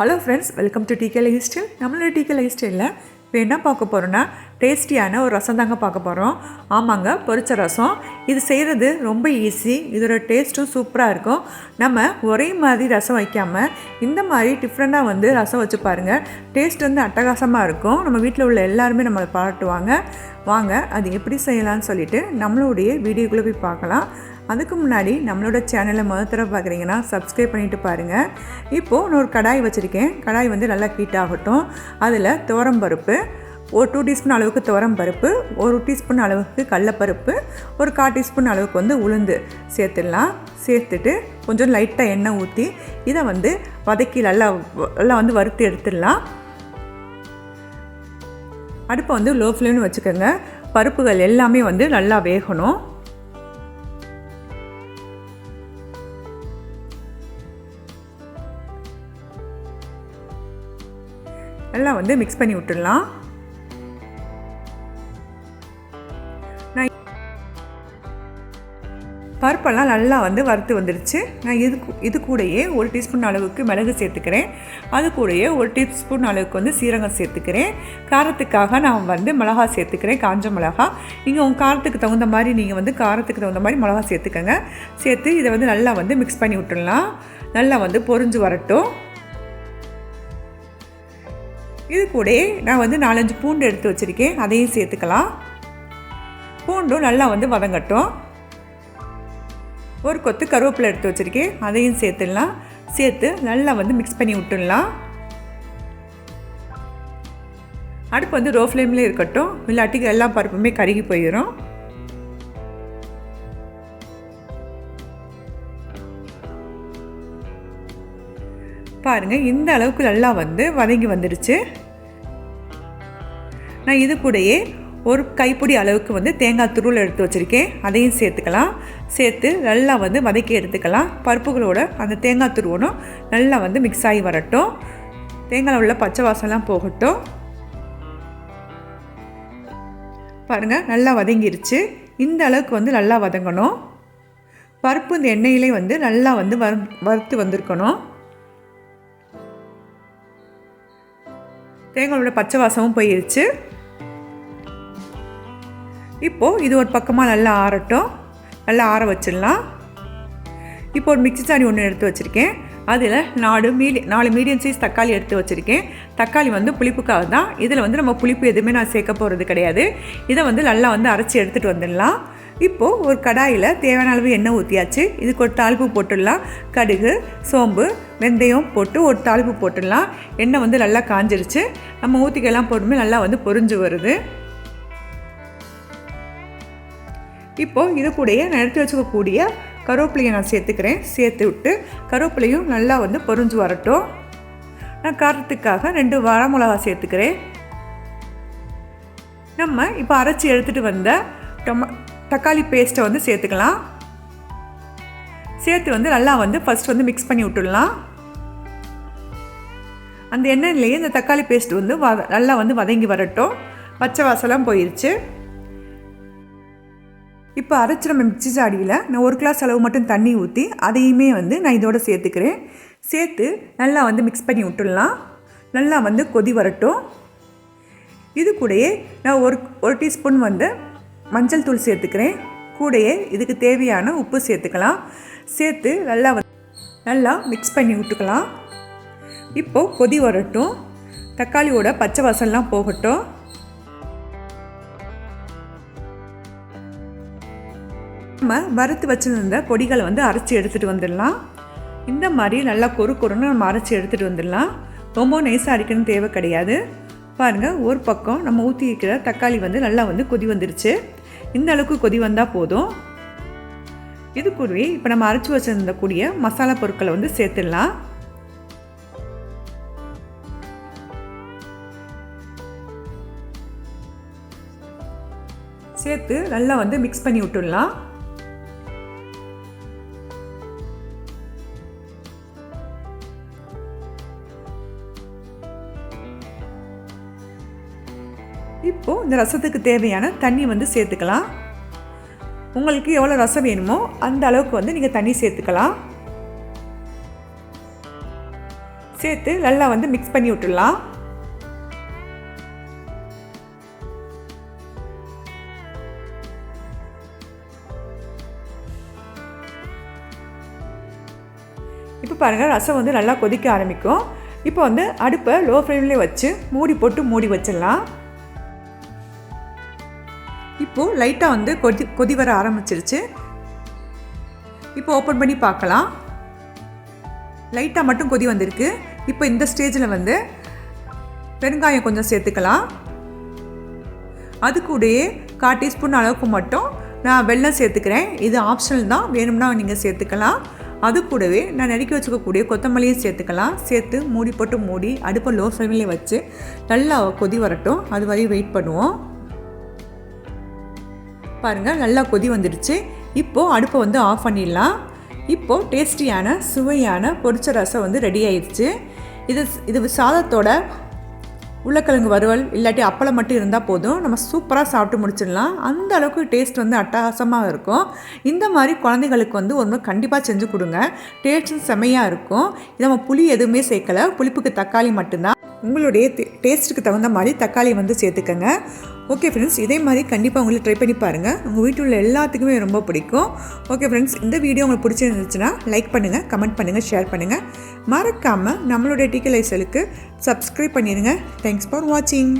Hello friends welcome to DK life style நம்மளோட DK life ஸ்டைலில் இப்போ என்ன பார்க்க போகிறோன்னா டேஸ்டியான ஒரு ரசம் தாங்க பார்க்க போகிறோம் ஆமாங்க பொரிச்ச ரசம். இது செய்கிறது ரொம்ப ஈஸி இதோட டேஸ்ட்டும் சூப்பராக இருக்கும். நம்ம ஒரே மாதிரி ரசம் வைக்காமல் இந்த மாதிரி டிஃப்ரெண்ட்டாக வந்து ரசம் வச்சு பாருங்கள் டேஸ்ட் வந்து அட்டகாசமாக இருக்கும். நம்ம வீட்டில் உள்ள எல்லாருமே நம்மளை பாராட்டுவாங்க. வாங்க அது எப்படி செய்யலாம்னு சொல்லிட்டு நம்மளுடைய வீடியோக்குள்ளே போய் பார்க்கலாம். அதுக்கு முன்னாடி நம்மளோட சேனலை முதல் தடவை பார்க்குறீங்கன்னா சப்ஸ்கிரைப் பண்ணிவிட்டு பாருங்கள் இப்போது நான் ஒரு கடாய் வச்சுருக்கேன். கடாய் வந்து நல்லா ஹீட் ஆகட்டும். அதில் துவரம்பருப்பு ஒரு டூ டீஸ்பூன் அளவுக்கு துவரம்பருப்பு ஒரு டீஸ்பூன் அளவுக்கு கடலப்பருப்பு ஒரு கால் டீஸ்பூன் அளவுக்கு வந்து உளுந்து சேர்த்துடலாம். சேர்த்துட்டு கொஞ்சம் லைட்டாக எண்ணெய் ஊற்றி இதை வந்து வதக்கி நல்லா நல்லா வந்து வறுத்து எடுத்துடலாம். அடுப்பை வந்து லோ ஃப்ளேம்னு வச்சுக்கோங்க. பருப்புகள் எல்லாமே வந்து நல்லா வேகணும். நல்லா வந்து மிக்ஸ் பண்ணி விட்டுடலாம். நான் பருப்பெல்லாம் நல்லா வந்து வறுத்து வந்துடுச்சு நான் இது இது கூடயே ஒரு டீஸ்பூன் அளவுக்கு மிளகு சேர்த்துக்கிறேன். அது கூடயே ஒரு டீஸ்பூன் அளவுக்கு வந்து சீரகம் சேர்த்துக்கிறேன். காரத்துக்காக நான் வந்து மிளகா சேர்த்துக்கிறேன் காஞ்ச மிளகா. நீங்கள் உங்கள் காரத்துக்கு தகுந்த மாதிரி நீங்கள் வந்து காரத்துக்கு தகுந்த மாதிரி மிளகா சேர்த்துக்கோங்க. சேர்த்து இதை வந்து நல்லா வந்து மிக்ஸ் பண்ணி விட்டுடலாம். நல்லா வந்து பொரிஞ்சு வரட்டும். இது கூட நான் வந்து நாலஞ்சு பூண்டு எடுத்து வச்சுருக்கேன். அதையும் சேர்த்துக்கலாம். பூண்டும் நல்லா வந்து வதங்கட்டும். ஒரு கொத்து கருவேப்பிலை எடுத்து வச்சுருக்கேன். அதையும் சேர்த்துடலாம். சேர்த்து நல்லா வந்து மிக்ஸ் பண்ணி விட்டுடலாம். அடுப்பு வந்து ரோ ஃப்ளேம்லேயே இருக்கட்டும். இல்லாட்டிக்கு எல்லா பருப்புமே கருகி போயிடும் பாருங்கள் இந்த அளவுக்கு நல்லா வந்து வதங்கி வந்துடுச்சு நான் இது கூடயே ஒரு கைப்பிடி அளவுக்கு வந்து தேங்காய் துருள் எடுத்து வச்சுருக்கேன். அதையும் சேர்த்துக்கலாம். சேர்த்து நல்லா வந்து வதக்கி எடுத்துக்கலாம். பருப்புகளோட அந்த தேங்காய் துருவனும் நல்லா வந்து மிக்ஸ் ஆகி வரட்டும். தேங்காயில் உள்ள பச்சை வாசம்லாம் போகட்டும். பாருங்கள் நல்லா வதங்கிருச்சு. இந்த அளவுக்கு வந்து நல்லா வதங்கணும். பருப்பு இந்த எண்ணெயிலே வந்து நல்லா வந்து வறு வறுத்து வந்திருக்கணும். தேங்காயோட பச்சை வாசமும் போயிருச்சு. இப்போது இது ஒரு பக்கமாக நல்லா ஆறட்டும். நல்லா ஆற வச்சிடலாம். இப்போ ஒரு மிக்சி சாணி ஒன்று எடுத்து வச்சுருக்கேன். அதில் நாலு மீடியம் நாலு மீடியம் சைஸ் தக்காளி எடுத்து வச்சுருக்கேன். தக்காளி வந்து புளிப்புக்காக தான். இதில் வந்து நம்ம புளிப்பு எதுவுமே நான் சேர்க்க போகிறது கிடையாது. இதை வந்து நல்லா வந்து அரைச்சி எடுத்துகிட்டு வந்துடலாம். இப்போது ஒரு கடாயில் தேவையான அளவு எண்ணெய் ஊற்றியாச்சு இதுக்கு ஒரு தாழ்ப்பு போட்டுடலாம். கடுகு சோம்பு வெந்தயம் போட்டு ஒரு தாழ்ப்பு போட்டுடலாம். எண்ணெய் வந்து நல்லா காஞ்சிருச்சு. நம்ம ஊற்றிக்கெல்லாம் போட்டுமே நல்லா வந்து பொரிஞ்சு வருது. இப்போது இது கூடயே நான் எடுத்து வச்சுக்கக்கூடிய கருவேப்பிலையை நான் சேர்த்துக்கிறேன். சேர்த்து விட்டு கருவேப்பிலையும் நல்லா வந்து பொறிஞ்சு வரட்டும். நான் காரத்துக்காக ரெண்டு வரமிளகா சேர்த்துக்கிறேன். நம்ம இப்போ அரைச்சி எடுத்துகிட்டு வந்த டொம தக்காளி பேஸ்ட்டை வந்து சேர்த்துக்கலாம். சேர்த்து வந்து நல்லா வந்து ஃபஸ்ட் வந்து மிக்ஸ் பண்ணி விட்டுடலாம். அந்த எண்ணெயிலேயே இந்த தக்காளி பேஸ்ட் வந்து வ நல்லா வந்து வதங்கி வரட்டும். பச்சை வாசலாம் போயிடுச்சு இப்போ அரைச்சி நம்ம மிக்சி சாடியில் நான் ஒரு கிளாஸ் அளவு மட்டும் தண்ணி ஊற்றி அதையுமே வந்து நான் இதோட சேர்த்துக்கிறேன். சேர்த்து நல்லா வந்து மிக்ஸ் பண்ணி விட்டுடலாம். நல்லா வந்து கொதி வரட்டும். இது கூடயே நான் ஒரு ஒரு டீஸ்பூன் வந்து மஞ்சள் தூள் சேர்த்துக்கிறேன். கூடயே இதுக்கு தேவையான உப்பு சேர்த்துக்கலாம். சேர்த்து நல்லா வந்து நல்லா மிக்ஸ் பண்ணி விட்டுக்கலாம். இப்போது கொதி வரட்டும். தக்காளியோட பச்சை வாசல்லாம் போகட்டும். நம்ம வறுத்து வச்சுருந்த பொடிகளை வந்து அரைச்சி எடுத்துகிட்டு வந்துடலாம். இந்த மாதிரி நல்லா கொரு கொருன்னு நம்ம அரைச்சி எடுத்துகிட்டு வந்துடலாம். ரொம்ப நைஸாக அரைக்கணும்னு தேவை கிடையாது. பாருங்கள் ஒரு பக்கம் நம்ம ஊற்றி வைக்கிற தக்காளி வந்து நல்லா வந்து கொதி வந்துருச்சு. இந்த அளவுக்கு கொதி வந்தால் போதும். இது கூடவே இப்போ நம்ம அரைச்சி வச்சுருந்த கூடிய மசாலா பொருட்களை வந்து சேர்த்துடலாம். சேர்த்து நல்லா வந்து மிக்ஸ் பண்ணி விட்டுடலாம். இப்போது இந்த ரசத்துக்கு தேவையான தண்ணி வந்து சேர்த்துக்கலாம். உங்களுக்கு எவ்வளோ ரசம் வேணுமோ அந்த அளவுக்கு வந்து நீங்கள் தண்ணி சேர்த்துக்கலாம். சேர்த்து நல்லா வந்து மிக்ஸ் பண்ணி விட்டுடலாம். இப்போ பாருங்கள் ரசம் வந்து நல்லா கொதிக்க ஆரம்பிக்கும். இப்போ வந்து அடுப்பை லோ ஃப்ளேம்லேயே வச்சு மூடி போட்டு மூடி வச்சிடலாம். இப்போது லைட்டாக வந்து கொதி கொதி வர ஆரம்பிச்சிருச்சு. இப்போ ஓப்பன் பண்ணி பார்க்கலாம். லைட்டாக மட்டும் கொதி வந்திருக்கு. இப்போ இந்த ஸ்டேஜில் வந்து பெருங்காயம் கொஞ்சம் சேர்த்துக்கலாம். அது கூடயே கால் டீஸ்பூன் அளவுக்கு மட்டும் நான் வெள்ளம் சேர்த்துக்கிறேன். இது ஆப்ஷனல் தான். வேணும்னா நீங்கள் சேர்த்துக்கலாம். அது கூடவே நான் நறுக்கி வச்சுக்கக்கூடிய கொத்தமல்லியும் சேர்த்துக்கலாம். சேர்த்து மூடி போட்டு மூடி அடுப்பை லோ ஃப்ளேமில் வச்சு நல்லா கொதி வரட்டும். அது வரையும் வெயிட் பண்ணுவோம். பாருங்கள் நல்லா கொதி வந்துடுச்சு. இப்போது அடுப்பை வந்து ஆஃப் பண்ணிடலாம். இப்போது டேஸ்டியான சுவையான பொரிச்ச ரசம் வந்து ரெடி ஆயிடுச்சு. இது இது சாதத்தோட உருளைக்கிழங்கு வறுவல் இல்லாட்டி அப்பளம் மட்டும் இருந்தால் போதும். நம்ம சூப்பராக சாப்பிட்டு முடிச்சிடலாம். அந்த அளவுக்கு டேஸ்ட் வந்து அட்டகாசமாக இருக்கும். இந்த மாதிரி குழந்தைகளுக்கு வந்து ஒன்று கண்டிப்பாக செஞ்சு கொடுங்க. டேஸ்ட்டும் செமையாக இருக்கும். இது நம்ம புளி எதுவுமே சேர்க்கலை. புளிப்புக்கு தக்காளி மட்டும்தான். உங்களுடைய டேஸ்ட்டுக்கு தகுந்த மாதிரி தக்காளி வந்து சேர்த்துக்கங்க. ஓகே ஃப்ரெண்ட்ஸ் இதே மாதிரி கண்டிப்பாக உங்களுக்கு ட்ரை பண்ணி பாருங்கள் உங்கள் வீட்டில் உள்ள எல்லாத்துக்குமே ரொம்ப பிடிக்கும். ஓகே ஃப்ரெண்ட்ஸ் இந்த வீடியோ உங்களுக்கு பிடிச்சிருந்துச்சுன்னா லைக் பண்ணுங்கள் கமெண்ட் பண்ணுங்கள் ஷேர் பண்ணுங்கள் மறக்காமல் நம்மளுடைய டிக்கி சப்ஸ்கிரைப் பண்ணிடுங்க தேங்க்ஸ் ஃபார் வாட்சிங்